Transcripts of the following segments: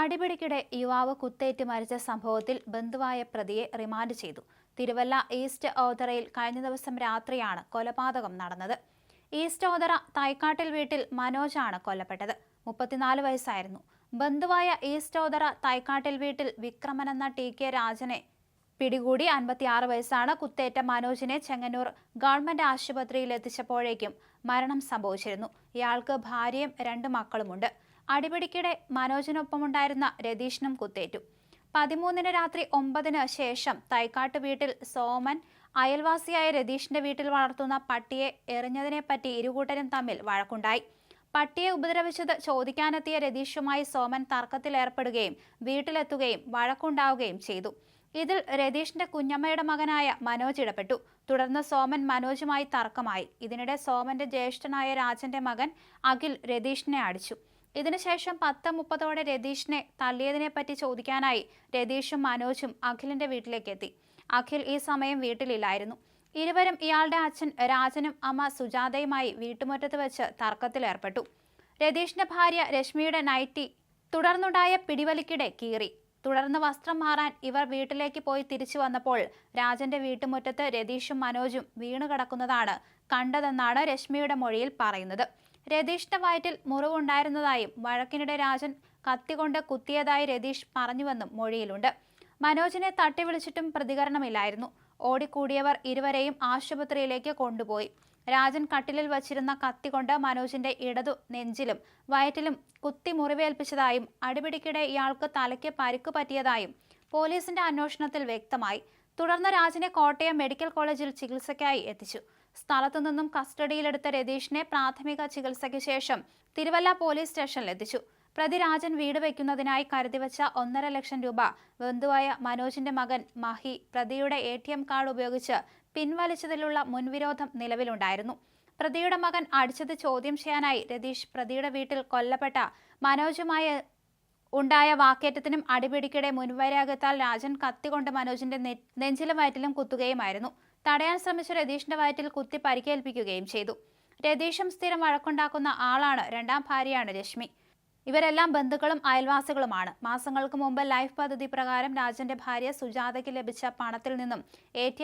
അടിപിടിക്കിടെ യുവാവ് കുത്തേറ്റ് മരിച്ച സംഭവത്തിൽ ബന്ധുവായ പ്രതിയെ റിമാൻഡ് ചെയ്തു. തിരുവല്ല ഈസ്റ്റ് ഓതറയിൽ കഴിഞ്ഞ ദിവസം രാത്രിയാണ് കൊലപാതകം നടന്നത്. ഈസ്റ്റ് ഓതറ തൈക്കാട്ടിൽ വീട്ടിൽ മനോജാണ് കൊല്ലപ്പെട്ടത്. മുപ്പത്തിനാല് വയസ്സായിരുന്നു. ബന്ധുവായ ഈസ്റ്റ് ഓതറ തൈക്കാട്ടിൽ വീട്ടിൽ വിക്രമൻ എന്ന ടി കെ രാജനെ പിടികൂടി അൻപത്തിയാറ് വയസ്സാണ് കുത്തേറ്റ മനോജിനെ ചെങ്ങന്നൂർ ഗവൺമെന്റ് ആശുപത്രിയിൽ എത്തിച്ചപ്പോഴേക്കും മരണം സംഭവിച്ചിരുന്നു. ഇയാൾക്ക് ഭാര്യയും രണ്ട് മക്കളുമുണ്ട്. അടിപിടിക്കിടെ മനോജിനൊപ്പമുണ്ടായിരുന്ന രതീഷിനും കുത്തേറ്റു. പതിമൂന്നിന് രാത്രി ഒമ്പതിന് ശേഷം തൈക്കാട്ട് വീട്ടിൽ സോമൻ അയൽവാസിയായ രതീഷിന്റെ വീട്ടിൽ വളർത്തുന്ന പട്ടിയെ എറിഞ്ഞതിനെ പറ്റി ഇരുകൂട്ടരും തമ്മിൽ വഴക്കുണ്ടായി. പട്ടിയെ ഉപദ്രവിച്ചത് ചോദിക്കാനെത്തിയ രതീഷുമായി സോമൻ തർക്കത്തിലേർപ്പെടുകയും വീട്ടിലെത്തുകയും വഴക്കുണ്ടാവുകയും ചെയ്തു. ഇതിൽ രതീഷിന്റെ കുഞ്ഞമ്മയുടെ മകനായ മനോജ് ഇടപെട്ടു. തുടർന്ന് സോമൻ മനോജുമായി തർക്കമായി. ഇതിനിടെ സോമന്റെ ജ്യേഷ്ഠനായ രാജന്റെ മകൻ അഖിൽ രതീഷിനെ അടിച്ചു. ഇതിനുശേഷം പത്ത് മുപ്പതോടെ രതീഷിനെ തള്ളിയതിനെ പറ്റി ചോദിക്കാനായി രതീഷും മനോജും അഖിലിന്റെ വീട്ടിലേക്ക് എത്തി അഖിൽ ഈ സമയം വീട്ടിലില്ലായിരുന്നു. ഇരുവരും ഇയാളുടെ അച്ഛൻ രാജനും അമ്മ സുജാതയുമായി വീട്ടുമുറ്റത്ത് വെച്ച് തർക്കത്തിലേർപ്പെട്ടു. രതീഷിന്റെ ഭാര്യ രശ്മിയുടെ നൈറ്റി തുടർന്നുണ്ടായ പിടിവലിക്കിടെ കീറി. തുടർന്ന് വസ്ത്രം മാറാൻ ഇവർ വീട്ടിലേക്ക് പോയി തിരിച്ചു വന്നപ്പോൾ രാജന്റെ വീട്ടുമുറ്റത്ത് രതീഷും മനോജും വീണുകിടക്കുന്നതാണ് കണ്ടതെന്നാണ് രശ്മിയുടെ മൊഴിയിൽ പറയുന്നത്. രതീഷിന്റെ വയറ്റിൽ മുറിവുണ്ടായിരുന്നതായും വഴക്കിനിടെ രാജൻ കത്തികൊണ്ട് കുത്തിയതായി രതീഷ് പറഞ്ഞുവെന്നും മൊഴിയിലുണ്ട്. മനോജിനെ തട്ടിവിളിച്ചിട്ടും പ്രതികരണമില്ലായിരുന്നു. ഓടിക്കൂടിയവർ ഇരുവരെയും ആശുപത്രിയിലേക്ക് കൊണ്ടുപോയി. രാജൻ കട്ടിലിൽ വച്ചിരുന്ന കത്തി കൊണ്ട് മനോജിന്റെ ഇടതു നെഞ്ചിലും വയറ്റിലും കുത്തി മുറിവേൽപ്പിച്ചതായും അടിപിടിക്കിടെ ഇയാൾക്ക് തലയ്ക്ക് പരിക്ക് പറ്റിയതായും പോലീസിന്റെ അന്വേഷണത്തിൽ വ്യക്തമായി. തുടർന്ന് രാജിനെ കോട്ടയം മെഡിക്കൽ കോളേജിൽ ചികിത്സയ്ക്കായി എത്തിച്ചു. സ്ഥലത്തു നിന്നും കസ്റ്റഡിയിലെടുത്ത രതീഷിനെ പ്രാഥമിക ചികിത്സയ്ക്ക് ശേഷം തിരുവല്ല പോലീസ് സ്റ്റേഷനിൽ എത്തിച്ചു. പ്രതി രാജൻ വീട് വയ്ക്കുന്നതിനായി കരുതിവച്ച ഒന്നര ലക്ഷം രൂപ ബന്ധുവായ മനോജിന്റെ മകൻ മഹി പ്രതിയുടെ എ ടി എം കാർഡ് ഉപയോഗിച്ച് പിൻവലിച്ചതിലുള്ള മുൻവിരോധം നിലവിലുണ്ടായിരുന്നു. പ്രതിയുടെ മകൻ അടിച്ചത് ചോദ്യം ചെയ്യാനായി രതീഷ് പ്രതിയുടെ വീട്ടിൽ കൊല്ലപ്പെട്ട മനോജുമായി ഉണ്ടായ വാക്കേറ്റത്തിനും അടിപിടിക്കിടെ മുൻവരാഗത്താൽ രാജൻ കത്തികൊണ്ട് മനോജിന്റെ നെഞ്ചിലെ വയറ്റിലും കുത്തുകയുമായിരുന്നു. തടയാൻ ശ്രമിച്ച രതീഷിന്റെ വയറ്റിൽ കുത്തി പരിക്കേൽപ്പിക്കുകയും ചെയ്തു. രതീഷും സ്ഥിരം വഴക്കുണ്ടാക്കുന്ന ആളാണ് രണ്ടാം ഭാര്യയാണ് രശ്മി. ഇവരെല്ലാം ബന്ധുക്കളും അയൽവാസികളുമാണ്. മാസങ്ങൾക്ക് മുമ്പ് ലൈഫ് പദ്ധതി പ്രകാരം രാജന്റെ ഭാര്യ സുജാതയ്ക്ക് ലഭിച്ച പണത്തിൽ നിന്നും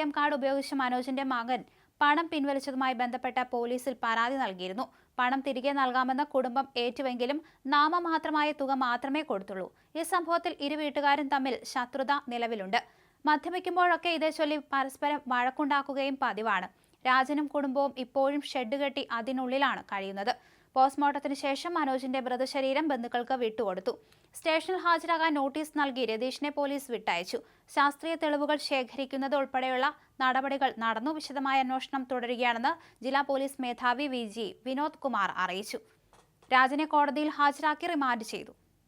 എം കാർഡ് ഉപയോഗിച്ച് മനോജിന്റെ മകൻ പണം പിൻവലിച്ചതുമായി ബന്ധപ്പെട്ട പോലീസിൽ പരാതി നൽകിയിരുന്നു. പണം തിരികെ നൽകാമെന്ന് കുടുംബം ഏറ്റുവെങ്കിലും നാമമാത്രമായ തുക മാത്രമേ കൊടുത്തുള്ളൂ. ഈ സംഭവത്തിൽ ഇരു വീട്ടുകാരും തമ്മിൽ ശത്രുത നിലവിലുണ്ട്. മദ്യപിക്കുമ്പോഴൊക്കെ ഇതേ ചൊല്ലി പരസ്പരം വഴക്കുണ്ടാക്കുകയും പതിവാണ്. രാജനും കുടുംബവും ഇപ്പോഴും ഷെഡ് കെട്ടി അതിനുള്ളിലാണ് കഴിയുന്നത്. പോസ്റ്റ്മോർട്ടത്തിന് ശേഷം മനോജിന്റെ മൃതശരീരം ബന്ധുക്കൾക്ക് വിട്ടുകൊടുത്തു. സ്റ്റേഷനിൽ ഹാജരാകാൻ നോട്ടീസ് നൽകി രതീഷിനെ പോലീസ് വിട്ടയച്ചു. ശാസ്ത്രീയ തെളിവുകൾ ശേഖരിക്കുന്നത് ഉൾപ്പെടെയുള്ള നടപടികൾ നടന്നു. വിശദമായ അന്വേഷണം തുടരുകയാണെന്ന് ജില്ലാ പോലീസ് മേധാവി വി ജി വിനോദ് കുമാർ അറിയിച്ചു. രാജനെ കോടതിയിൽ ഹാജരാക്കി റിമാൻഡ് ചെയ്തു.